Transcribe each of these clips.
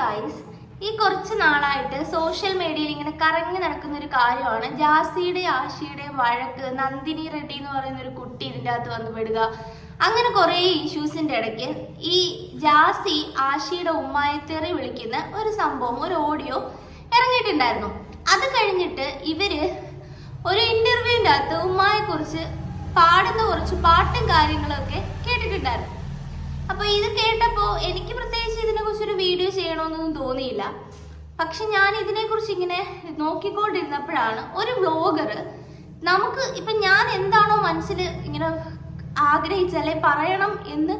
Guys ഈ കുറച്ച് നാളായിട്ട് സോഷ്യൽ മീഡിയയിൽ ഇങ്ങനെ കറങ്ങി നടക്കുന്ന ഒരു കാര്യമാണ്. ജാസിയുടെ ആഷിയുടെയും വഴക്ക് നന്ദിനി റെഡ്ഡി എന്ന് പറയുന്ന ഒരു കുട്ടി ഇതിന്റെ അകത്ത് വന്ന് പെടുക. അങ്ങനെ കുറേ ഇഷ്യൂസിന്റെ ഇടയ്ക്ക് ഈ ജാസി ആഷിയുടെ ഉമ്മായെ തെറി വിളിക്കുന്ന ഒരു സംഭവം ഒരു ഓഡിയോ ഇറങ്ങിയിട്ടുണ്ടായിരുന്നു. അത് കഴിഞ്ഞിട്ട് ഇവർ ഒരു ഇന്റർവ്യൂവിന്റെ അകത്ത് ഉമ്മായെ കുറിച്ച് പാടുന്ന കുറച്ച് പാട്ടും കാര്യങ്ങളൊക്കെ കേട്ടിട്ടുണ്ടായിരുന്നു. അപ്പൊ ഇത് കേട്ടപ്പോ എനിക്ക് പ്രത്യേകിച്ച് ഇതിനെ കുറിച്ച് ഒരു വീഡിയോ ചെയ്യണമെന്നൊന്നും തോന്നിയില്ല. പക്ഷെ ഞാൻ ഇതിനെ കുറിച്ച് ഇങ്ങനെ നോക്കിക്കൊണ്ടിരുന്നപ്പോഴാണ് ഒരു വ്ലോഗർ നമുക്ക് ഇപ്പൊ ഞാൻ എന്താണോ മനസ്സിൽ ഇങ്ങനെ ആഗ്രഹിച്ചല്ലേ പറയണം എന്ന്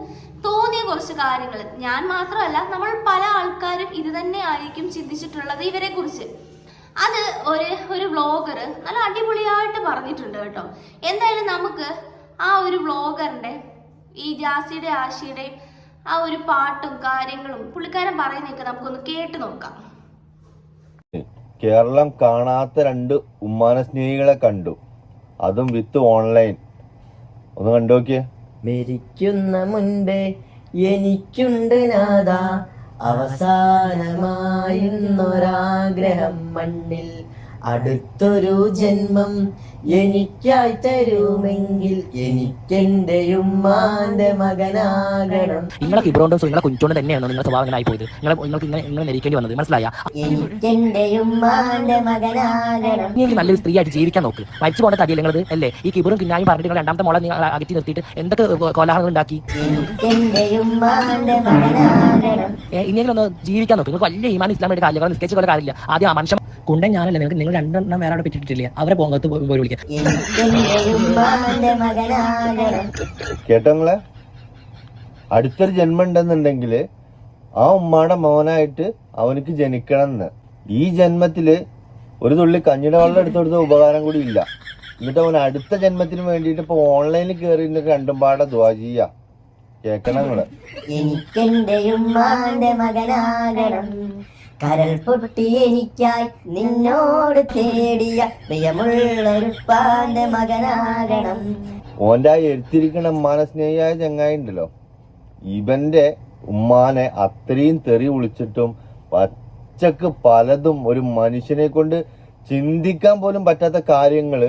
തോന്നിയ കുറച്ച് കാര്യങ്ങൾ. ഞാൻ മാത്രമല്ല നമ്മൾ പല ആൾക്കാരും ഇത് തന്നെ ആയിരിക്കും ചിന്തിച്ചിട്ടുള്ളത് ഇവരെ കുറിച്ച് അത് ഒരു ഒരു വ്ലോഗർ നല്ല അടിപൊളിയായിട്ട് പറഞ്ഞിട്ടുണ്ട് കേട്ടോ. എന്തായാലും നമുക്ക് ആ ഒരു വ്ളോഗറിന്റെ ഈ ജാസിയുടെ ആശയുടെ ആ ഒരു പാട്ടും കാര്യങ്ങളും പുള്ളിക്കാരൻ പറയുന്നൊക്കെ നമുക്കൊന്ന് കേട്ട് നോക്കാം. കേരളം കാണാത്ത രണ്ട് ഉമ്മാന സ്നേഹികളെ കണ്ടു. അതും വിത്ത് ഓൺലൈൻ. ഒന്ന് കണ്ടു നോക്കിയേ. മരിക്കുന്ന മുൻപേ എനിക്കുണ്ട് നാഥ അവസാനമായിരുന്നൊരാഗ്രഹം മണ്ണിൽ അടുത്തൊരു ജന്മം എനിക്കായി തരുമെങ്കിൽ എനിക്കെന്റെ ഉമ്മാന്റെ മകനാകണം. നിങ്ങളെ കിബ്രോണ്ടും നിങ്ങളെ കുഞ്ഞോണ്ട് തന്നെയാണ് നിങ്ങളുടെ സ്വഭാവം ഇങ്ങനെ ആയിപ്പോയത്? നിങ്ങളെ നിങ്ങൾക്ക് ഇങ്ങനെ ഇങ്ങനെ മരിക്കേണ്ടി വന്നത് മനസ്സിലായ? എനിക്കെന്റെ ഉമ്മാന്റെ മകനാകണം എനിക്ക് നല്ലൊരു സ്ത്രീ ആയിട്ട് ജീവിക്കാൻ നോക്ക്. മരിച്ചു പോകേണ്ട തടിയല്ലേ നിങ്ങളത് അല്ലേ? ഈ കിബറും കിന്നായും പറഞ്ഞിട്ട് നിങ്ങൾ രണ്ടാമത്തെ മോളെ നിങ്ങൾ അകറ്റി നിർത്തിയിട്ട് എന്തൊക്കെ കോലാഹലങ്ങൾ ഉണ്ടാക്കി? ഇനിയെങ്കിലും ഒന്ന് ജീവിക്കാൻ നോക്ക്. നിങ്ങൾക്ക് വലിയ ഈമാൻ ഇസ്ലാം വേണ്ടി കാര്യങ്ങൾ നിസ്കരിച്ച പോലെ കാര്യമില്ല. ആദ്യം ആ മനുഷ്യൻ കുണ്ടൻ ഞാനല്ലേ നിങ്ങൾക്ക് നിങ്ങൾ രണ്ടെണ്ണം വേറെ അവിടെ പറ്റിയിട്ടില്ലേ അവരെ പോകത്ത് പോയി വിളിക്കാം. കേട്ടോങ്ങളെ അടുത്തൊരു ജന്മം ഉണ്ടെന്നുണ്ടെങ്കിൽ ആ ഉമ്മാടെ മോനായിട്ട് അവനക്ക് ജനിക്കണം എന്ന് ഈ ജന്മത്തിൽ ഒരു തുള്ളി കഞ്ഞിയുടെ വെള്ളം എടുത്തു കൊടുത്ത ഉപകാരം കൂടി ഇല്ല. എന്നിട്ട് അവൻ അടുത്ത ജന്മത്തിന് വേണ്ടിയിട്ട് ഇപ്പൊ ഓൺലൈനിൽ കയറി ഇരുന്നിട്ട് രണ്ടും പാടെ ദ്വാ ചെയ്യാ. കേക്കണം നിങ്ങൾ. കരൾ പൊട്ടി എനിക്കായി നിന്നോട് തേടിയ പ്രിയമുള്ളൊരുപ്പാന്റെ മകനാകണം. ഓന്റെ ആ എഴുത്തിരിക്കണ ഉമ്മാനെ സ്നേഹിയായ ചങ്ങായി ഉണ്ടല്ലോ ഇവന്റെ ഉമ്മാനെ അത്രയും തെറി വിളിച്ചിട്ടും പച്ചക്ക് പലതും ഒരു മനുഷ്യനെ കൊണ്ട് ചിന്തിക്കാൻ പോലും പറ്റാത്ത കാര്യങ്ങൾ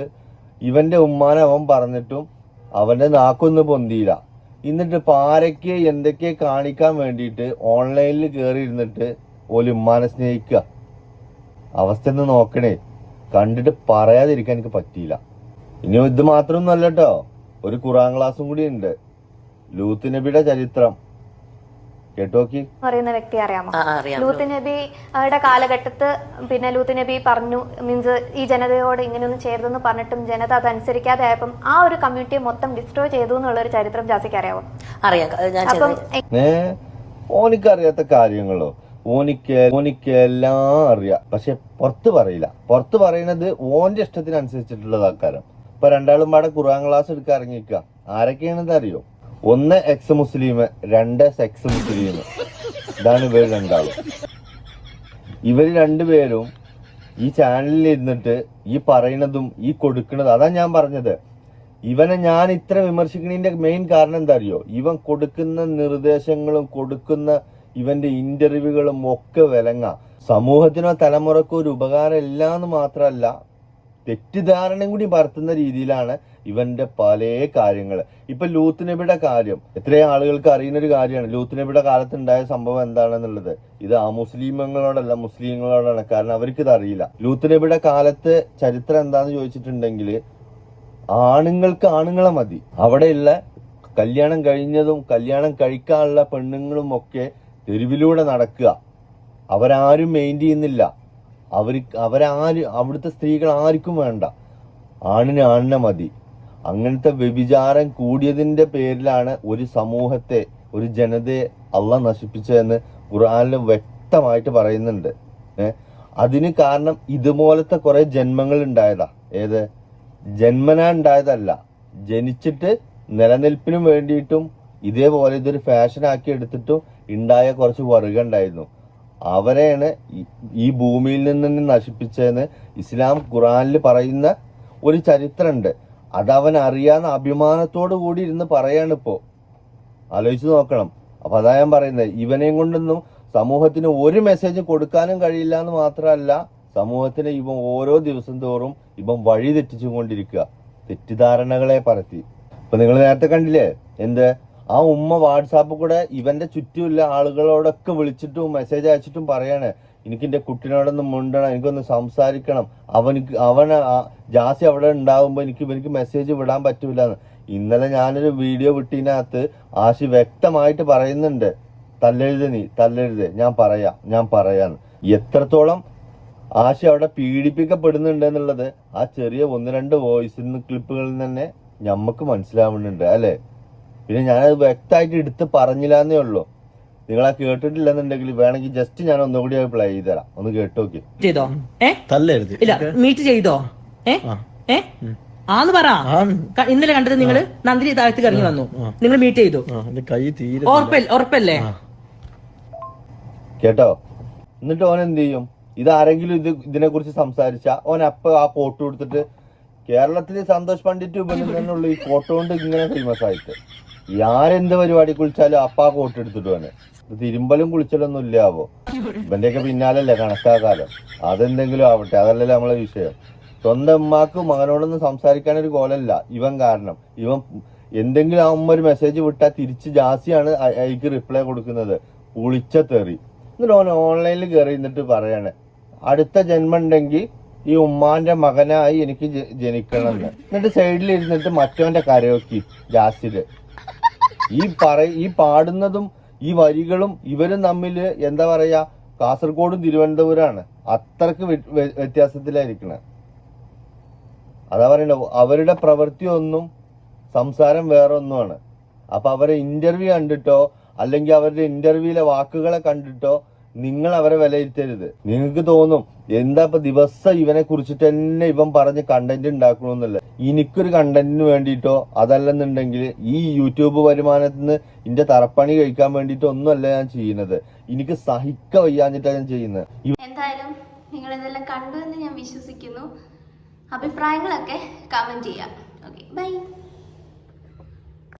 ഇവന്റെ ഉമ്മാനെ അവൻ പറഞ്ഞിട്ടും അവന്റെ നാക്കൊന്നും പൊന്തിയില്ല. എന്നിട്ട് പാരയ്ക്ക് എന്തൊക്കെ കാണിക്കാൻ വേണ്ടിയിട്ട് ഓൺലൈനിൽ കയറി ഇരുന്നിട്ട് ഓൽ ഉമ്മാനെ സ്നേഹിക്കുക അവസ്ഥ ഒന്ന് നോക്കണേ. കണ്ടിട്ട് പറയാതിരിക്കാൻ എനിക്ക് പറ്റിയില്ല. ഇനി ഇത് മാത്രമൊന്നും അല്ല കേട്ടോ. ഒരു ഖുറാൻ ക്ലാസ്സും കൂടി ഉണ്ട്. ലൂത്ത് നബിയുടെ ചരിത്രം. കേട്ടോക്കി? പറയുന്ന വ്യക്തി അറിയാമോ? ആ, അറിയാം. ലൂത്ത് നബിയുടെ കാലഘട്ടത്ത് പിന്നെ ലൂത്ത് നബി പറഞ്ഞു മീൻസ് ഈ ജനതയോട് ഇങ്ങനെയൊന്നും ചേരുതെന്ന് പറഞ്ഞിട്ടും ജനത അതനുസരിക്കാതെ ആയപ്പം ആ ഒരു കമ്മ്യൂണിറ്റിയെ മൊത്തം ഡിസ്ട്രോയ് ചെയ്തു എന്നുള്ള ഒരു ചരിത്രം ജാസിക്ക് അറിയാമോ അറിയാം. ഞാൻ അപ്പം ഓനിക്കറിയാത്ത ഓനിക്ക് അറിയാത്ത കാര്യങ്ങളോ? ഓനിക്ക് ഓനിക്ക് എല്ലാം അറിയാം. പക്ഷെ പുറത്ത് പറയില്ല. പുറത്ത് പറയുന്നത് ഓന്റെ ഇഷ്ടത്തിനനുസരിച്ചിട്ടുള്ളത് ആൾക്കാരം ഇപ്പൊ രണ്ടാളും പാടെ ഖുറാൻ ക്ലാസ് എടുക്കാൻ ഇറങ്ങിക്കുക ആരൊക്കെയാണെന്ന് അറിയോ? ഒന്ന് എക്സ് മുസ്ലിം രണ്ട് സെക്സ് മുസ്ലിം. ഇതാണ് ഇവർ രണ്ടാളും. ഇവർ രണ്ടുപേരും ഈ ചാനലിൽ ഇരുന്നിട്ട് ഈ പറയുന്നതും ഈ കൊടുക്കുന്നതും. അതാ ഞാൻ പറഞ്ഞത്. ഇവനെ ഞാൻ ഇത്ര വിമർശിക്കുന്നതിന്റെ മെയിൻ കാരണം എന്താ അറിയോ? ഇവൻ കൊടുക്കുന്ന നിർദ്ദേശങ്ങളും കൊടുക്കുന്ന ഇവന്റെ ഇന്റർവ്യൂകളും ഒക്കെ വിലങ്ങ. സമൂഹത്തിനോ തലമുറക്കോ ഒരു ഉപകാരം ഇല്ല എന്ന് മാത്രമല്ല തെറ്റിദ്ധാരണയും കൂടി പരത്തുന്ന രീതിയിലാണ് ഇവന്റെ പല കാര്യങ്ങൾ ഇപ്പൊ ലൂത്ത് നബിയുടെ കാര്യം. എത്രയും ആളുകൾക്ക് അറിയുന്ന ഒരു കാര്യമാണ്. ലൂത്ത് നബിയുടെ കാലത്ത് ഉണ്ടായ സംഭവം എന്താണെന്നുള്ളത്. ഇത് ആ മുസ്ലിമങ്ങളോടല്ല മുസ്ലിങ്ങളോടാണ്. കാരണം അവർക്ക് ഇത് അറിയില്ല. ലൂത്ത് നബിയുടെ കാലത്ത് ചരിത്രം എന്താന്ന് ചോദിച്ചിട്ടുണ്ടെങ്കിൽ ആണുങ്ങൾക്ക് ആണുങ്ങളെ മതി. അവിടെയുള്ള കല്യാണം കഴിഞ്ഞതും കല്യാണം കഴിക്കാനുള്ള പെണ്ണുങ്ങളും ഒക്കെ തെരുവിലൂടെ നടക്കുക. അവരാരും മെയിൻ ചെയ്യുന്നില്ല. അവർ അവരാരും അവിടുത്തെ സ്ത്രീകൾ ആർക്കും വേണ്ട. ആണിന് ആണിനെ മതി. അങ്ങനത്തെ വ്യഭിചാരം കൂടിയതിന്റെ പേരിലാണ് ഒരു സമൂഹത്തെ ഒരു ജനതയെ അള്ള നശിപ്പിച്ചതെന്ന് ഖുർആനിൽ വ്യക്തമായിട്ട് പറയുന്നുണ്ട്. അതിന് കാരണം ഇതുപോലത്തെ കുറേ ജന്മങ്ങൾ ഉണ്ടായതാ. ഏത്? ജന്മന ഉണ്ടായതല്ല. ജനിച്ചിട്ട് നിലനിൽപ്പിനും വേണ്ടിയിട്ടും ഇതേപോലെ ഇതൊരു ഫാഷൻ ആക്കി എടുത്തിട്ടും ഉണ്ടായ കുറച്ച് വർഗം ഉണ്ടായിരുന്നു. അവരെയാണ് ഈ- ഭൂമിയിൽ നിന്ന് നശിപ്പിച്ചതെന്ന് ഇസ്ലാം ഖുറാനിൽ പറയുന്ന ഒരു ചരിത്രമുണ്ട്. അതവൻ അറിയാവുന്ന അഭിമാനത്തോടു കൂടി ഇരുന്ന് പറയാണ് ഇപ്പോ. ആലോചിച്ച് നോക്കണം. അപ്പൊ അതാ ഞാൻ പറയുന്നത്. ഇവനെയും കൊണ്ടൊന്നും സമൂഹത്തിന് ഒരു മെസ്സേജ് കൊടുക്കാനും കഴിയില്ല എന്ന് മാത്രമല്ല സമൂഹത്തിന് ഇവ ഓരോ ദിവസം തോറും ഇവൻ വഴി തെറ്റിച്ചുകൊണ്ടിരിക്കുക. തെറ്റിദ്ധാരണകളെ പരത്തി. ഇപ്പൊ നിങ്ങൾ നേരത്തെ കണ്ടില്ലേ? എന്ത്? ആ ഉമ്മ വാട്സാപ്പ് കൂടെ ഇവന്റെ ചുറ്റുമുള്ള ആളുകളോടൊക്കെ വിളിച്ചിട്ടും മെസ്സേജ് അയച്ചിട്ടും പറയാണ്. എനിക്ക് എന്റെ കുട്ടിനോടൊന്ന് മുണ്ടണം എനിക്കൊന്ന് സംസാരിക്കണം. അവനിക്ക് അവൻ ജാസി അവിടെ ഉണ്ടാകുമ്പോൾ എനിക്ക് ഇവനിക്ക് മെസ്സേജ് വിടാൻ പറ്റൂല എന്ന് ഇന്നലെ ഞാനൊരു വീഡിയോ വിട്ടതിനകത്ത് ആശി വ്യക്തമായിട്ട് പറയുന്നുണ്ട്. തല്ലെഴുത് നീ തല്ലെഴുത് ഞാൻ പറയാം ഞാൻ പറയാന്ന്. എത്രത്തോളം ആശ അവിടെ പീഡിപ്പിക്കപ്പെടുന്നുണ്ട് എന്നുള്ളത് ആ ചെറിയ ഒന്ന് രണ്ട് വോയിസ് ക്ലിപ്പുകളിൽ തന്നെ നമുക്ക് മനസ്സിലാവുന്നുണ്ട് അല്ലെ? പിന്നെ ഞാനത് വ്യക്തമായിട്ട് എടുത്ത് പറഞ്ഞില്ല എന്നേ ഉള്ളൂ. നിങ്ങളാ കേട്ടിട്ടില്ലെന്നുണ്ടെങ്കിൽ വേണമെങ്കിൽ ജസ്റ്റ് ഞാൻ ഒന്നുകൂടി പ്ലേ ചെയ്ത് തരാം. ഒന്ന് കേട്ട് നോക്കി. ചെയ്തോ? ഏ? തല്ലരുത്. ഇല്ല മീറ്റ് ചെയ്തോ? ഏ? ഏ? ആന്ന് പറ. ഇന്നലെ കണ്ടത് നിങ്ങൾ നന്ദിനി താഴത്ത് കറങ്ങി വന്നു. നിങ്ങൾ മീറ്റ് ചെയ്തു. കൈ തീരെ ഉറപ്പല്ലേ? കേട്ടോ? എന്നിട്ട് ഓൻ എന്ത് ചെയ്യും? ഇത് ആരെങ്കിലും ഇത് ഇതിനെ കുറിച്ച് സംസാരിച്ച ഓൻ അപ്പൊ ആ കോട്ട് കൊടുത്തിട്ട് കേരളത്തിലെ സന്തോഷ് പണ്ഡിറ്റ് ഉപയോഗിക്കുന്നുള്ളൂ ഈ കോട്ട് കൊണ്ട് ഇങ്ങനെ ഫേമസ് ആയിട്ട്. ആരെന്ത് പരിപാടി കുളിച്ചാലും അപ്പ കോട്ട് എടുത്തിട്ട് വന്നെ. തിരുമ്പലും കുളിച്ചലൊന്നും ഇല്ലാവോ ഇവന്റെയൊക്കെ പിന്നാലല്ലേ കണക്കാക്കാലോ അതെന്തെങ്കിലും ആവട്ടെ അതല്ലല്ലോ നമ്മളെ വിഷയം. സ്വന്തം ഉമ്മാക്ക് മകനോടൊന്നും സംസാരിക്കാൻ ഒരു കോലല്ല. ഇവൻ കാരണം. ഇവൻ എന്തെങ്കിലും അമ്മ ഒരു മെസ്സേജ് വിട്ടാൽ തിരിച്ച് ജാസിയാണ് എനിക്ക് റിപ്ലൈ കൊടുക്കുന്നത്. ഉളിച്ച തെറി. എന്നിട്ട് ഓൻ ഓൺലൈനിൽ കയറി എന്നിട്ട് പറയാണ് അടുത്ത ജന്മം ഉണ്ടെങ്കിൽ ഈ ഉമ്മാന്റെ മകനായി എനിക്ക് ജനിക്കണം എന്ന് എന്നിട്ട് സൈഡിൽ ഇരുന്നിട്ട് മറ്റവന്റെ കരയോക്കി ജാസിൽ ഈ പറ ഈ പാടുന്നതും ഈ വരികളും ഇവരും തമ്മിൽ എന്താ പറയാ കാസർഗോഡും തിരുവനന്തപുരമാണ് അത്രയ്ക്ക് വ്യ- വ്യ- വ്യത്യാസത്തിലായിരിക്കണേ. അതാ പറയണ്ട അവരുടെ പ്രവൃത്തി ഒന്നും സംസാരം വേറെ ഒന്നുമാണ് അപ്പൊ അവരെ ഇന്റർവ്യൂ കണ്ടിട്ടോ അല്ലെങ്കിൽ അവരുടെ ഇന്റർവ്യൂയിലെ വാക്കുകളെ കണ്ടിട്ടോ നിങ്ങൾ അവരെ വിലയിരുത്തരുത്. നിങ്ങൾക്ക് തോന്നും എന്താ ഇപ്പൊ ദിവസം ഇവനെ കുറിച്ചിട്ട് തന്നെ ഇവൻ പറഞ്ഞ് കണ്ടന്റ് ഉണ്ടാക്കണമെന്നല്ല എനിക്കൊരു കണ്ടന്റിന് വേണ്ടിയിട്ടോ അതല്ലെന്നുണ്ടെങ്കിൽ ഈ യൂട്യൂബ് വരുമാനത്തിൽ നിന്ന് എന്റെ തറപ്പണി കഴിക്കാൻ വേണ്ടിയിട്ടോ ഒന്നുമല്ല ഞാൻ ചെയ്യുന്നത്. എനിക്ക് സഹിക്ക വയ്യാഞ്ഞിട്ടാണ് ഞാൻ ചെയ്യുന്നത്. എന്തായാലും നിങ്ങൾ ഇതെല്ലാം കണ്ടു എന്ന് ഞാൻ വിശ്വസിക്കുന്നു. അഭിപ്രായങ്ങളൊക്കെ കമന്റ് ചെയ്യാം. Okay bye